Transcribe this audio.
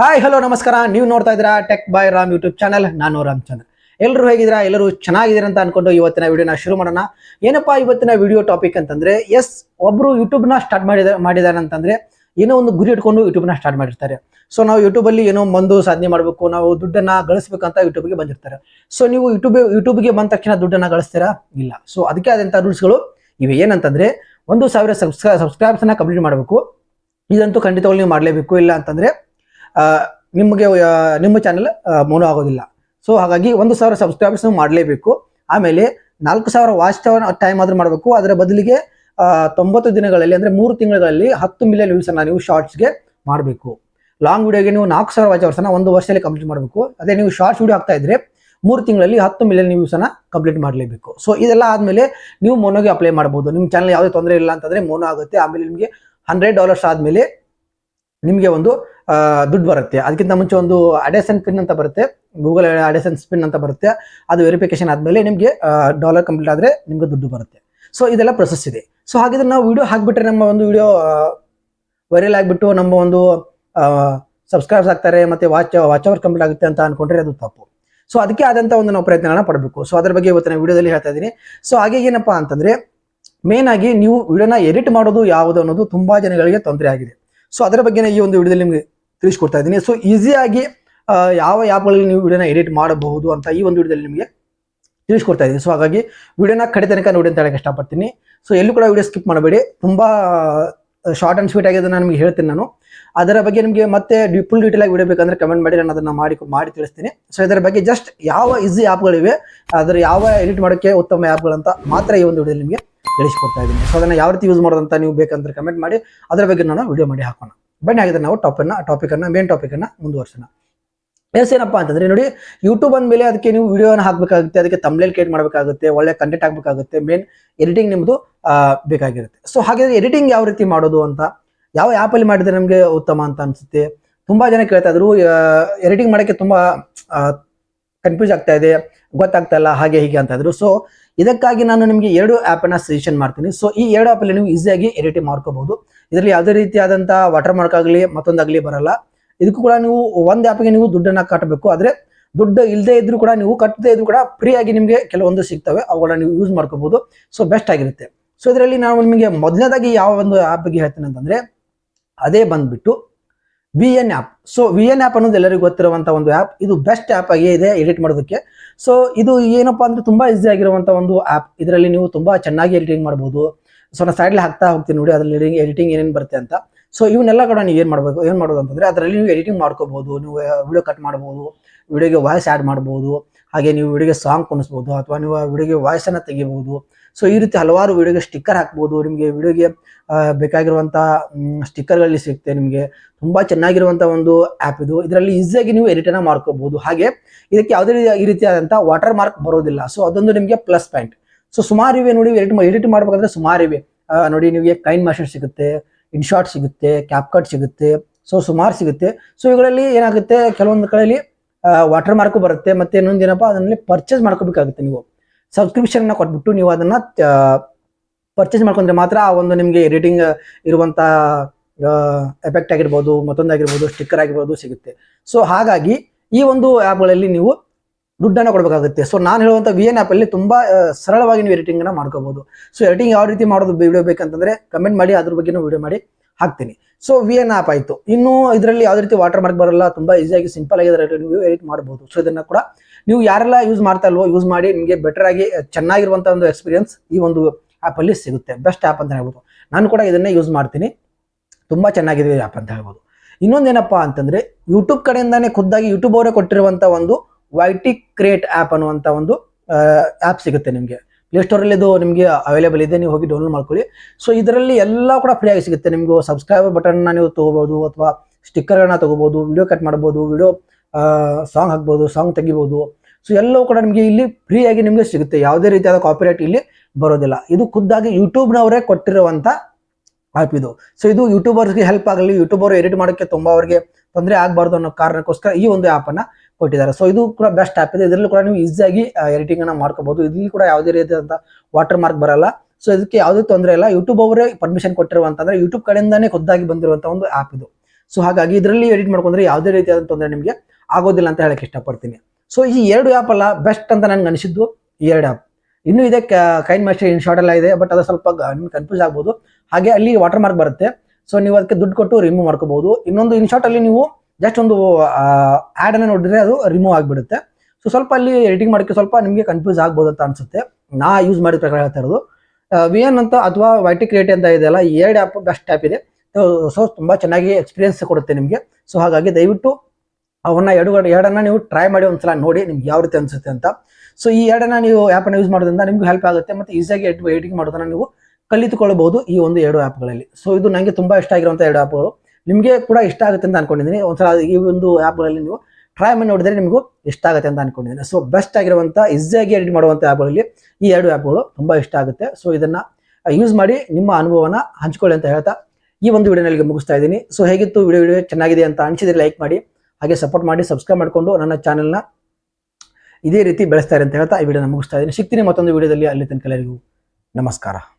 Hi hello ನಮಸ್ಕಾರ. ನೀವು ನೋಡ್ತಾ ಇದ್ದೀರಾ tech boy Ram YouTube channel ನಾನು ರಾಮ್ ಚಾನಲ್ ಎಲ್ಲರೂ ಹೇಗಿದ್ದೀರಾ? ಎಲ್ಲರೂ ಚೆನ್ನಾಗಿದ್ದೀರಾ ಅಂತ ಅನ್ಕೊಂಡು ಇವತ್ತಿನ ವಿಡಿಯೋನ ಶುರು ಮಾಡೋಣ. ಏನಪ್ಪಾ ಇವತ್ತಿನ ವಿಡಿಯೋ ಟಾಪಿಕ್ ಅಂತಂದ್ರೆ ಎಸ್ ಒಬ್ರು ಯೂಟ್ಯೂಬ್ನ ಸ್ಟಾರ್ಟ್ ಮಾಡಿದ ಮಾಡಿದ್ದಾರೆ ಅಂತಂದ್ರೆ, ಏನೋ ಒಂದು ಗುರಿ ಇಟ್ಕೊಂಡು ಯೂಟ್ಯೂಬ್ನ ಸ್ಟಾರ್ಟ್ ಮಾಡಿರ್ತಾರೆ. ಸೊ ನಾವು ಯೂಟ್ಯೂಬಲ್ಲಿ ಏನೋ ಒಂದು ಸಾಧನೆ ಮಾಡಬೇಕು, ನಾವು ದುಡ್ಡನ್ನು ಗಳಿಸ್ಬೇಕಂತ ಯೂಟ್ಯೂಬ್ಗೆ ಬಂದಿರ್ತಾರೆ. ಸೊ ನೀವು ಯೂಟ್ಯೂಬ್ ಯೂಟ್ಯೂಬ್ಗೆ ಬಂದ ತಕ್ಷಣ ದುಡ್ಡನ್ನು ಗಳಿಸ್ತೀರಾ? ಇಲ್ಲ. ಸೊ ಅದಕ್ಕೆ ಆದಂಥ ರೂಲ್ಸ್ಗಳು ಇವೆ. ಏನಂತಂದ್ರೆ, ಒಂದು ಸಾವಿರ ಸಬ್ಸ್ಕ್ರೈ ಸಬ್ಸ್ಕ್ರೈಬ್ಸ್ನ ಕಂಪ್ಲೀಟ್ ಮಾಡಬೇಕು. ಇದಂತೂ ಖಂಡಿತವಾಗಿ ನೀವು ಮಾಡಲೇಬೇಕು. ಇಲ್ಲ ಅಂತಂದ್ರೆ ನಿಮಗೆ ನಿಮ್ಮ ಚಾನಲ್ ಮೋನೋ ಆಗೋದಿಲ್ಲ. ಸೊ ಹಾಗಾಗಿ ಒಂದು ಸಾವಿರ ಸಬ್ಸ್ಕ್ರೈಬರ್ಸ್ ಮಾಡಲೇಬೇಕು. ಆಮೇಲೆ ನಾಲ್ಕು ಸಾವಿರ ವಾಚ್ ಟೈಮ್ ಆದ್ರೂ ಮಾಡಬೇಕು. ಅದರ ಬದಲಿಗೆ ತೊಂಬತ್ತು ದಿನಗಳಲ್ಲಿ, ಅಂದರೆ ಮೂರು ತಿಂಗಳಲ್ಲಿ ಹತ್ತು ಮಿಲಿಯನ್ ವ್ಯೂಸ್ ಅನ್ನ ನೀವು ಶಾರ್ಟ್ಸ್ಗೆ ಮಾಡಬೇಕು. ಲಾಂಗ್ ವಿಡಿಯೋಗೆ ನೀವು ನಾಲ್ಕು ಸಾವಿರ ವಾಚ್ ಅವರ್ಸನ್ನು ಒಂದು ವರ್ಷದಲ್ಲಿ ಕಂಪ್ಲೀಟ್ ಮಾಡಬೇಕು. ಅದೇ ನೀವು ಶಾರ್ಟ್ಸ್ ವಿಡಿಯೋ ಆಗ್ತಾ ಇದ್ರೆ ಮೂರು ತಿಂಗಳಲ್ಲಿ ಹತ್ತು ಮಿಲಿಯನ್ ವ್ಯೂಸ್ ಅನ್ನ ಕಂಪ್ಲೀಟ್ ಮಾಡಲೇಬೇಕು. ಸೊ ಇದೆಲ್ಲ ಆದಮೇಲೆ ನೀವು ಮೋನೋಗೆ ಅಪ್ಲೈ ಮಾಡ್ಬೋದು. ನಿಮ್ಮ ಚಾನಲ್ ಯಾವುದೇ ತೊಂದರೆ ಇಲ್ಲ ಅಂತಂದರೆ ಮೋನೋ ಆಗುತ್ತೆ. ಆಮೇಲೆ ನಿಮಗೆ ಹಂಡ್ರೆಡ್ ಡಾಲರ್ಸ್ ಆದಮೇಲೆ ನಿಮಗೆ ಒಂದು ದುಡ್ಡು ಬರುತ್ತೆ. ಅದಕ್ಕಿಂತ ಮುಂಚೆ ಒಂದು ಅಡೆಸನ್ ಪಿನ್ ಅಂತ ಬರುತ್ತೆ. ಗೂಗಲ್ ಅಡೆಸನ್ ಪಿನ್ ಅಂತ ಬರುತ್ತೆ. ಅದು ವೆರಿಫಿಕೇಶನ್ ಆದಮೇಲೆ ನಿಮಗೆ ಡಾಲರ್ ಕಂಪ್ಲೀಟ್ ಆದರೆ ನಿಮಗೆ ದುಡ್ಡು ಬರುತ್ತೆ. ಸೊ ಇದೆಲ್ಲ ಪ್ರೊಸೆಸ್ ಇದೆ. ಸೊ ಹಾಗಿದ್ರೆ ನಾವು ವಿಡಿಯೋ ಹಾಕ್ಬಿಟ್ರೆ ನಮ್ಮ ಒಂದು ವಿಡಿಯೋ ವೈರಲ್ ಆಗಿಬಿಟ್ಟು ನಮ್ಮ ಒಂದು ಸಬ್ಸ್ಕ್ರೈಬ್ಸ್ ಆಗ್ತಾರೆ, ಮತ್ತೆ ವಾಚ್ ವಾಚ್ ಅವರ್ ಕಂಪ್ಲೀಟ್ ಆಗುತ್ತೆ ಅಂತ ಅನ್ಕೊಂಡ್ರೆ ಅದು ತಪ್ಪು. ಸೊ ಅದಕ್ಕೆ ಆದಂಥ ಒಂದು ನಾವು ಪ್ರಯತ್ನಗಳನ್ನ ಪಡಬೇಕು. ಸೊ ಅದ್ರ ಬಗ್ಗೆ ಇವತ್ತಿನ ವಿಡಿಯೋದಲ್ಲಿ ಹೇಳ್ತಾ ಇದ್ದೀನಿ. ಸೊ ಹಾಗೆ ಏನಪ್ಪಾ ಅಂತಂದ್ರೆ ಮೇನ್ ಆಗಿ ನೀವು ವಿಡಿಯೋನ ಎಡಿಟ್ ಮಾಡೋದು ಯಾವುದು ಅನ್ನೋದು ತುಂಬಾ ಜನಗಳಿಗೆ ತೊಂದರೆ ಆಗಿದೆ. ಸೊ ಅದರ ಬಗ್ಗೆ ಈ ಒಂದು ವಿಡಿಯೋದಲ್ಲಿ ನಿಮಗೆ ತಿಳಿಸ್ಕೊಡ್ತಾ ಇದ್ದೀನಿ. ಸೊ ಈಸಿಯಾಗಿ ಯಾವ ಆ್ಯಪ್ಗಳಲ್ಲಿ ನೀವು ವಿಡಿಯೋನ ಎಡಿಟ್ ಮಾಡಬಹುದು ಅಂತ ಈ ಒಂದು ವಿಡಿಯೋದಲ್ಲಿ ನಿಮಗೆ ತಿಳಿಸ್ಕೊಡ್ತಾ ಇದ್ದೀನಿ. ಸೊ ಹಾಗಾಗಿ ವಿಡಿಯೋನ ಕಡೆ ತನಕ ನೋಡಿ ಅಂತ ಹೇಳಕ್ಕೆ ಇಷ್ಟಪಡ್ತೀನಿ. ಸೊ ಎಲ್ಲೂ ಕೂಡ ವಿಡಿಯೋ ಸ್ಕಿಪ್ ಮಾಡಬೇಡಿ. ತುಂಬ ಶಾರ್ಟ್ ಆ್ಯಂಡ್ ಸ್ವೀಟ್ ಆಗಿದೆ ನಾನು ನಿಮಗೆ ಹೇಳ್ತೀನಿ ನಾನು. ಅದರ ಬಗ್ಗೆ ನಿಮಗೆ ಮತ್ತೆ ಫುಲ್ ಡೀಟೇಲ್ ಆಗಿ ವಿಡಿಯೋ ಬೇಕಂದ್ರೆ ಕಮೆಂಟ್ ಮಾಡಿ, ನಾನು ಅದನ್ನು ಮಾಡಿ ಮಾಡಿ ತಿಳಿಸ್ತೀನಿ. ಸೊ ಇದರ ಬಗ್ಗೆ ಜಸ್ಟ್ ಯಾವ ಈಸಿ ಆ್ಯಪ್ಗಳಿವೆ ಅದರ ಯಾವ ಎಡಿಟ್ ಮಾಡೋಕ್ಕೆ ಉತ್ತಮ ಆ್ಯಪ್ಗಳಂತ ಮಾತ್ರ ಈ ಒಂದು ವಿಡಿಯೋದಲ್ಲಿ ನಿಮಗೆ ತಿಳಿಸ್ಕೊಡ್ತಾ ಇದ್ದೀನಿ. ಸೊ ಅದನ್ನು ಯಾವ ರೀತಿ ಯೂಸ್ ಮಾಡೋದಂತ ನೀವು ಬೇಕಂದ್ರೆ ಕಮೆಂಟ್ ಮಾಡಿ. ಅದರ ಬಗ್ಗೆ ನಾನು ವಿಡಿಯೋ ಮಾಡಿ ಹಾಕೋಣ. ಬನ್ನಿ ಆಗಿದೆ ನಾವು ಟಾಪನ್ನ ಟಾಪಿಕ್ ಅನ್ನ ಮೇನ್ ಟಾಪಿಕ್ ಅನ್ನ ಮುಂದುವರ್ಸೋಣ. ಎಸ್ ಏನಪ್ಪಾ ಅಂತಂದ್ರೆ ನೋಡಿ ಯೂಟ್ಯೂಬ್ ಅಂದಮೇಲೆ ಅದಕ್ಕೆ ನೀವು ವಿಡಿಯೋನ ಹಾಕಬೇಕಾಗುತ್ತೆ, ಅದಕ್ಕೆ ತಮ್ಲೇಲ್ ಕ್ರಿಯೇಟ್ ಮಾಡಬೇಕಾಗುತ್ತೆ, ಒಳ್ಳೆ ಕಂಟೆಂಟ್ ಆಗಬೇಕಾಗುತ್ತೆ ಮೇನ್ ಎಡಿಟಿಂಗ್ ನಿಮ್ಮದು ಬೇಕಾಗಿರುತ್ತೆ. ಸೊ ಹಾಗಾದ್ರೆ ಎಡಿಟಿಂಗ್ ಯಾವ ರೀತಿ ಮಾಡೋದು ಅಂತ, ಯಾವ ಆ್ಯಪಲ್ಲಿ ಮಾಡಿದ್ರೆ ನಮಗೆ ಉತ್ತಮ ಅಂತ ಅನ್ಸುತ್ತೆ? ತುಂಬಾ ಜನ ಕೇಳ್ತಾ ಇದ್ರು ಎಡಿಟಿಂಗ್ ಮಾಡೋಕ್ಕೆ ತುಂಬಾ ಕನ್ಫ್ಯೂಸ್ ಆಗ್ತಾ ಇದೆ, ಗೊತ್ತಾಗ್ತಾ ಇಲ್ಲ, ಹಾಗೆ ಹೀಗೆ ಅಂತ ಇದ್ರು. ಸೊ ಇದಕ್ಕಾಗಿ ನಾನು ನಿಮಗೆ ಎರಡು ಆ್ಯಪನ್ನು ಸಜೆಷನ್ ಮಾಡ್ತೀನಿ. ಸೊ ಈ ಎರಡು ಆ್ಯಪಲ್ಲಿ ನೀವು ಈಸಿಯಾಗಿ ಎಡಿಟಿಂಗ್ ಮಾಡ್ಕೋಬಹುದು. ಇದರಲ್ಲಿ ಯಾವುದೇ ರೀತಿಯಾದಂಥ ವಾಟರ್ ಮಾರ್ಕ್ ಆಗಲಿ ಮತ್ತೊಂದಾಗಲಿ ಬರಲ್ಲ. ಇದಕ್ಕೂ ಕೂಡ ನೀವು ಒಂದು ಆ್ಯಪ್ಗೆ ನೀವು ದುಡ್ಡನ್ನ ಕಟ್ಟಬೇಕು ಆದರೆ, ದುಡ್ಡು ಇಲ್ಲದೆ ಇದ್ರೂ ಕೂಡ ನೀವು ಕಟ್ಟದೇ ಇದ್ರೂ ಕೂಡ ಫ್ರೀ ಆಗಿ ನಿಮಗೆ ಕೆಲವೊಂದು ಸಿಗ್ತವೆ. ಅವುಗಳನ್ನ ನೀವು ಯೂಸ್ ಮಾಡ್ಕೋಬಹುದು. ಸೊ ಬೆಸ್ಟ್ ಆಗಿರುತ್ತೆ. ಸೊ ಇದರಲ್ಲಿ ನಾವು ನಿಮಗೆ ಮೊದಲನೇದಾಗಿ ಯಾವ ಒಂದು ಆ್ಯಪ್ ಬಗ್ಗೆ ಹೇಳ್ತೀನಿ ಅಂತಂದ್ರೆ, ಅದೇ ಬಂದ್ಬಿಟ್ಟು V N app so V N app ಅನ್ನೋದು ಎಲ್ಲರಿಗೂ ಗೊತ್ತಿರುವಂಥ ಒಂದು ಆ್ಯಪ್ ಇದು ಬೆಸ್ಟ್ ಆ್ಯಪ್ ಆಗಿ ಇದೆ ಎಡಿಟ್ ಮಾಡೋದಕ್ಕೆ. ಸೊ ಇದು ಏನಪ್ಪಾ ಅಂದ್ರೆ ತುಂಬಾ ಈಸಿ ಆಗಿರುವಂಥ ಒಂದು ಆ್ಯಪ್ ಇದರಲ್ಲಿ ನೀವು ತುಂಬಾ ಚೆನ್ನಾಗಿ ಎಡಿಟಿಂಗ್ ಮಾಡ್ಬೋದು. ಸೊ ನಾನು ಸೈಡ್ಲಿ ಹಾಕ್ತಾ ಹೋಗ್ತೀನಿ ನೋಡಿ ಅದರಲ್ಲಿ ಎಡಿಟಿಂಗ್ ಏನೇನು ಬರುತ್ತೆ ಅಂತ. ಸೊ ಇವನ್ನೆಲ್ಲ ಕೂಡ ನೀವು ಏನು ಮಾಡಬೇಕು, ಏನು ಮಾಡೋದು ಅಂತಂದ್ರೆ ಅದರಲ್ಲಿ ನೀವು ಎಡಿಟಿಂಗ್ ಮಾಡ್ಕೋಬೋದು. ನೀವು ವಿಡಿಯೋ ಕಟ್ ಮಾಡ್ಬೋದು ವಿಡಿಯೋಗೆ ವಾಯ್ಸ್ ಆ್ಯಡ್ ಮಾಡ್ಬೋದು. ಹಾಗೆ ನೀವು ವಿಡಿಯೋಗೆ ಸಾಂಗ್ ಕುಣಿಸ್ಬೋದು ಅಥವಾ ನೀವು ವಿಡಿಯೋಗೆ ವಾಯ್ಸನ್ನು ತೆಗಿಬಹುದು ಸೊ ಈ ರೀತಿ ಹಲವಾರು ವಿಡಿಯೋಗೆ ಸ್ಟಿಕ್ಕರ್ ಹಾಕ್ಬೋದು. ನಿಮಗೆ ವಿಡಿಯೋಗೆ ಬೇಕಾಗಿರುವಂಥ ಸ್ಟಿಕ್ಕರ್ಗಳಲ್ಲಿ ಸಿಗುತ್ತೆ ನಿಮಗೆ. ತುಂಬಾ ಚೆನ್ನಾಗಿರುವಂಥ ಒಂದು ಆ್ಯಪ್ ಇದು. ಇದರಲ್ಲಿ ಈಸಿಯಾಗಿ ನೀವು ಎಡಿಟನ್ನು ಮಾಡ್ಕೋಬಹುದು. ಹಾಗೆ ಇದಕ್ಕೆ ಯಾವುದೇ ರೀತಿ, ಈ ರೀತಿಯಾದಂಥ ವಾಟರ್ ಮಾರ್ಕ್ ಬರೋದಿಲ್ಲ. ಸೊ ಅದೊಂದು ನಿಮಗೆ ಪ್ಲಸ್ ಪಾಯಿಂಟ್ ಸೊ ಸುಮಾರು ಇವೆ ನೋಡಿ ಎಡಿಟ್ ಎಡಿಟ್ ಮಾಡ್ಬೇಕಂದ್ರೆ ಸುಮಾರು ಇವೆ. ನೋಡಿ, ನಿಮಗೆ ಕೈನ್ ಮಾಸ್ಟರ್ ಸಿಗುತ್ತೆ ಇನ್ಶಾಟ್ ಸಿಗುತ್ತೆ ಕ್ಯಾಪ್ಕಟ್ ಸಿಗುತ್ತೆ. ಸೊ ಸುಮಾರು ಸಿಗುತ್ತೆ. ಸೊ ಇವುಗಳಲ್ಲಿ ಏನಾಗುತ್ತೆ? ಕೆಲವೊಂದು ಕಡೆಯಲ್ಲಿ ವಾಟರ್ ಮಾರ್ಕು ಬರುತ್ತೆ. ಮತ್ತೆ ಇನ್ನೊಂದು ಏನಪ್ಪ? ಅದನ್ನಲ್ಲಿ ಪರ್ಚೇಸ್ ಮಾಡ್ಕೋಬೇಕಾಗುತ್ತೆ ನೀವು. ಸಬ್ಸ್ಕ್ರಿಪ್ಷನ್ ಕೊಟ್ಬಿಟ್ಟು ನೀವು ಅದನ್ನ ಪರ್ಚೇಸ್ ಮಾಡ್ಕೊಂಡ್ರೆ ಮಾತ್ರ ಆ ಒಂದು ನಿಮಗೆ ಎಡಿಟಿಂಗ್ ಇರುವಂಥ ಎಫೆಕ್ಟ್ ಆಗಿರ್ಬೋದು ಮತ್ತೊಂದಾಗಿರ್ಬೋದು ಸ್ಟಿಕ್ಕರ್ ಆಗಿರ್ಬೋದು ಸಿಗುತ್ತೆ. ಸೊ ಹಾಗಾಗಿ ಈ ಒಂದು ಆ್ಯಪ್ಗಳಲ್ಲಿ ನೀವು ದುಡ್ಡನ್ನು ಕೊಡಬೇಕಾಗುತ್ತೆ. ಸೊ ನಾನು ಹೇಳುವಂಥ ವಿ ಎನ್ ಆ್ಯಪಲ್ಲಿ ತುಂಬ ಸರಳವಾಗಿ ನೀವು ಎಡಿಟಿಂಗನ್ನು ಮಾಡ್ಕೋಬಹುದು ಸೊ ಎಡಿಟಿಂಗ್ ಯಾವ ರೀತಿ ಮಾಡೋದು ವಿಡಿಯೋ ಬೇಕಂತಂದ್ರೆ ಕಮೆಂಟ್ ಮಾಡಿ, ಅದ್ರ ಬಗ್ಗೆನೂ ವಿಡಿಯೋ ಮಾಡಿ. ಹಾಕ್ತೀನಿ. ಸೊ ವಿ ಎನ್ ಆಪ್ ಆಯಿತು. ಇನ್ನು ಇದರಲ್ಲಿ ಯಾವುದೇ ರೀತಿ ವಾಟರ್ ಮಾರ್ಕ್ ಬರಲ್ಲ, ತುಂಬ ಈಸಿಯಾಗಿ ಸಿಂಪಲ್ ಆಗಿ ನೀವು ಎಡಿಟ್ ಮಾಡ್ಬೋದು. ಸೊ ಇದನ್ನು ಕೂಡ ನೀವು ಯಾರೆಲ್ಲ ಯೂಸ್ ಮಾಡ್ತಾ ಇಲ್ವೋ ಯೂಸ್ ಮಾಡಿ ನಿಮಗೆ ಬೆಟರ್ ಆಗಿ ಚೆನ್ನಾಗಿರುವಂಥ ಒಂದು ಎಕ್ಸ್ಪೀರಿಯನ್ಸ್ ಈ ಒಂದು ಆ್ಯಪಲ್ಲಿ ಸಿಗುತ್ತೆ. ಬೆಸ್ಟ್ ಆ್ಯಪ್ ಅಂತ ಹೇಳ್ಬೋದು. ನಾನು ಕೂಡ ಇದನ್ನೇ ಯೂಸ್ ಮಾಡ್ತೀನಿ. ತುಂಬ ಚೆನ್ನಾಗಿದೆ ಆ್ಯಪ್ ಅಂತ ಹೇಳ್ಬೋದು. ಇನ್ನೊಂದೇನಪ್ಪ ಅಂತಂದ್ರೆ ಯೂಟ್ಯೂಬ್ ಕಡೆಯಿಂದಾನೇ ಖುದ್ದಾಗಿ ಯೂಟ್ಯೂಬ್ ಅವರೇ ಕೊಟ್ಟಿರುವಂಥ ಒಂದು ವೈಟಿ ಕ್ರಿಯೇಟ್ ಆ್ಯಪ್ ಅನ್ನುವಂಥ ಒಂದು ಆ್ಯಪ್ ಸಿಗುತ್ತೆ ನಿಮಗೆ. ಪ್ಲೇಸ್ಟೋರಲ್ಲಿ ಇದು ನಿಮಗೆ ಅವೈಲೇಬಲ್ ಇದೆ, ನೀವು ಹೋಗಿ ಡೌನ್ಲೋಡ್ ಮಾಡ್ಕೊಳ್ಳಿ. ಸೊ ಇದರಲ್ಲಿ ಎಲ್ಲ ಕೂಡ ಫ್ರೀ ಆಗಿ ಸಿಗುತ್ತೆ. ನಿಮಗೆ ಸಬ್ಸ್ಕ್ರೈಬರ್ ಬಟನ್ನ ನೀವು ತೊಗೋಬೋದು, ಅಥವಾ ಸ್ಟಿಕ್ಕರ್ಗಳನ್ನ ತೊಗೋಬೋದು ವಿಡಿಯೋ ಕಟ್ ಮಾಡ್ಬೋದು ವಿಡಿಯೋ ಸಾಂಗ್ ಹಾಕ್ಬೋದು ಸಾಂಗ್ ತೆಗಿಬೋದು. ಸೊ ಎಲ್ಲವೂ ಕೂಡ ನಿಮಗೆ ಇಲ್ಲಿ ಫ್ರೀಯಾಗಿ ನಿಮಗೆ ಸಿಗುತ್ತೆ. ಯಾವುದೇ ರೀತಿಯಾದ ಕಾಪಿರೈಟ್ ಇಲ್ಲಿ ಬರೋದಿಲ್ಲ. ಇದು ಖುದ್ದಾಗಿ ಯೂಟ್ಯೂಬ್ನವರೇ ಕೊಟ್ಟಿರುವಂಥ ಆ್ಯಪ್ ಇದು. ಸೊ ಇದು ಯೂಟ್ಯೂಬರ್ಸ್ಗೆ ಹೆಲ್ಪ್ ಆಗಲಿ ಯೂಟ್ಯೂಬರ್ ಎಡಿಟ್ ಮಾಡೋಕ್ಕೆ ತುಂಬ ಅವರಿಗೆ ತೊಂದರೆ ಆಗಬಾರ್ದು ಅನ್ನೋ ಕಾರಣಕ್ಕೋಸ್ಕರ ಈ ಒಂದು ಆ್ಯಪನ್ನು ಕೊಟ್ಟಿದ್ದಾರೆ. ಸೊ ಇದು ಕೂಡ ಬೆಸ್ಟ್ ಆ್ಯಪ್ ಇದೆ. ಇದರಲ್ಲೂ ಕೂಡ ನೀವು ಈಸಿಯಾಗಿ ಎಡಿಟಿಂಗ್ ಅನ್ನ ಮಾಡ್ಕೋಬಹುದು. ಇಲ್ಲಿ ಕೂಡ ಯಾವುದೇ ರೀತಿಯಾದಂಥ ವಾಟರ್ ಮಾರ್ಕ್ ಬರಲ್ಲ. ಸೊ ಇದಕ್ಕೆ ಯಾವುದೇ ತೊಂದರೆ ಇಲ್ಲ. ಯೂಟ್ಯೂಬ್ ಅವರೇ ಪರ್ಮಿಷನ್ ಕೊಟ್ಟಿರುವಂತಂದ್ರೆ ಯೂಟ್ಯೂಬ್ ಕಡೆಯಿಂದಾನೇ ಖುದ್ದಾಗಿ ಬಂದಿರುವಂತ ಒಂದು ಆ್ಯಪ್ ಇದು. ಸೊ ಹಾಗಾಗಿ ಇದರಲ್ಲಿ ಎಡಿಟ್ ಮಾಡ್ಕೊಂಡ್ರೆ ಯಾವುದೇ ರೀತಿಯಾದ ತೊಂದರೆ ನಿಮಗೆ ಆಗೋದಿಲ್ಲ ಅಂತ ಹೇಳಕ್ಕೆ ಇಷ್ಟಪಡ್ತೀನಿ. ಸೊ ಈ ಎರಡು ಆ್ಯಪ್ ಅಲ್ಲ ಬೆಸ್ಟ್ ಅಂತ ನನ್ಗೆ ಅನಿಸಿದ್ದು ಈ ಎರಡು ಆ್ಯಪ್ ಇನ್ನು ಇದೆ ಕೈನ್ ಮಾಸ್ಟರ್ ಇನ್ ಶಾರ್ಟ್ ಎಲ್ಲ ಇದೆ ಬಟ್ ಅದು ಸ್ವಲ್ಪ ನಿಮ್ಗೆ ಕನ್ಫ್ಯೂಸ್ ಆಗ್ಬೋದು. ಹಾಗೆ ಅಲ್ಲಿ ವಾಟರ್ ಮಾರ್ಕ್ ಬರುತ್ತೆ. ಸೊ ನೀವು ಅದಕ್ಕೆ ದುಡ್ಡು ಕೊಟ್ಟು ರಿಮೂವ್ ಮಾಡ್ಕೋಬಹುದು. ಇನ್ನೊಂದು ಇನ್ ಶಾರ್ಟ್ ಅಲ್ಲಿ ನೀವು ಜಸ್ಟ್ ಒಂದು ಆ್ಯಡ್ ಅನ್ನು ನೋಡಿದ್ರೆ ಅದು ರಿಮೂವ್ ಆಗಿಬಿಡುತ್ತೆ. ಸೊ ಸ್ವಲ್ಪ ಅಲ್ಲಿ ಎಡಿಟಿಂಗ್ ಮಾಡೋಕ್ಕೆ ಸ್ವಲ್ಪ ನಿಮಗೆ ಕನ್ಫ್ಯೂಸ್ ಆಗ್ಬೋದು ಅಂತ ಅನ್ಸುತ್ತೆ. ನಾ ಯೂಸ್ ಮಾಡಿದ ಪ್ರಕಾರ ಹೇಳ್ತಾ ಇರೋದು. ವಿ ಎನ್ ಅಂತ ಅಥವಾ ವೈಟಿ ಕ್ರಿಯೇಟ್ ಅಂತ ಇದೆಯಲ್ಲ ಈ ಎರಡು ಆ್ಯಪ್ ಬೆಸ್ಟ್ ಆ್ಯಪ್ ಇದೆ. ಸೊ ತುಂಬ ಚೆನ್ನಾಗಿ ಎಕ್ಸ್ಪೀರಿಯನ್ಸ್ ಕೊಡುತ್ತೆ ನಿಮಗೆ. ಸೊ ಹಾಗಾಗಿ ದಯವಿಟ್ಟು ಅವನ್ನ ಎರಡು, ಎರಡನ್ನ ನೀವು ಟ್ರೈ ಮಾಡಿ ಒಂದ್ಸಲ ನೋಡಿ ನಿಮ್ಗೆ ಯಾವ ರೀತಿ ಅನ್ಸುತ್ತೆ ಅಂತ. ಸೊ ಈ ಎರಡನ್ನ ನೀವು ಆ್ಯಪನ್ನು ಯೂಸ್ ಮಾಡೋದ್ರಿಂದ ನಿಮ್ಗೆ ಹೆಲ್ಪ್ ಆಗುತ್ತೆ ಮತ್ತು ಈಸಿಯಾಗಿ ಎಡಿಟಿಂಗ್ ಮಾಡೋದನ್ನ ನೀವು ಕಲಿತುಕೊಳ್ಳಬಹುದು ಈ ಒಂದು ಎರಡು ಆ್ಯಪ್ಗಳಲ್ಲಿ ಸೊ ಇದು ನನಗೆ ತುಂಬ ಇಷ್ಟ ಆಗಿರುವಂಥ ಎರಡು ಆ್ಯಪ್ಗಳು ನಿಮಗೆ ಕೂಡ ಇಷ್ಟ ಆಗುತ್ತೆ ಅಂತ ಅನ್ಕೊಂಡಿದ್ದೀನಿ. ಒಂದ್ಸಲ ಈ ಒಂದು ಆ್ಯಪ್ಗಳಲ್ಲಿ ನೀವು ಟ್ರೈ ಮಾಡಿ ನೋಡಿದರೆ ನಿಮಗೂ ಇಷ್ಟ ಆಗುತ್ತೆ ಅಂತ ಅನ್ಕೊಂಡಿದ್ದೀನಿ. ಸೊ ಬೆಸ್ಟ್ ಆಗಿರುವಂಥ ಈಸಿಯಾಗಿ ಎಡಿಟ್ ಮಾಡುವಂಥ ಆ್ಯಪ್ಗಳಲ್ಲಿ ಈ ಎರಡು ಆ್ಯಪ್ಗಳು ತುಂಬ ಇಷ್ಟ ಆಗುತ್ತೆ. ಸೊ ಇದನ್ನು ಯೂಸ್ ಮಾಡಿ ನಿಮ್ಮ ಅನುಭವನ ಹಂಚ್ಕೊಳ್ಳಿ ಅಂತ ಹೇಳ್ತಾ ಈ ಒಂದು ವಿಡಿಯೋನಲ್ಲಿ ಮುಗಿಸ್ತಾ ಇದ್ದೀನಿ. ಸೊ ಹೇಗಿತ್ತು ವಿಡಿಯೋ ವಿಡಿಯೋ ಚೆನ್ನಾಗಿದೆ ಅಂತ ಅನಿಸಿದರೆ ಲೈಕ್ ಮಾಡಿ, ಹಾಗೆ ಸಪೋರ್ಟ್ ಮಾಡಿ ಸಬ್ಸ್ಕ್ರೈಬ್ ಮಾಡಿಕೊಂಡು ನನ್ನ ಚಾನಲ್ನ ಇದೇ ರೀತಿ ಬೆಳೆಸ್ತಾರೆ ಅಂತ ಹೇಳ್ತಾ ಈ ವಿಡಿಯೋನ ಮುಗಿಸ್ತಾ ಇದ್ದೀನಿ. ಸಿಗ್ತೀನಿ ಮತ್ತೊಂದು ವಿಡಿಯೋದಲ್ಲಿ ಅಲ್ಲಿ ತನಕ ಎಲ್ಲರಿಗೂ ನಮಸ್ಕಾರ.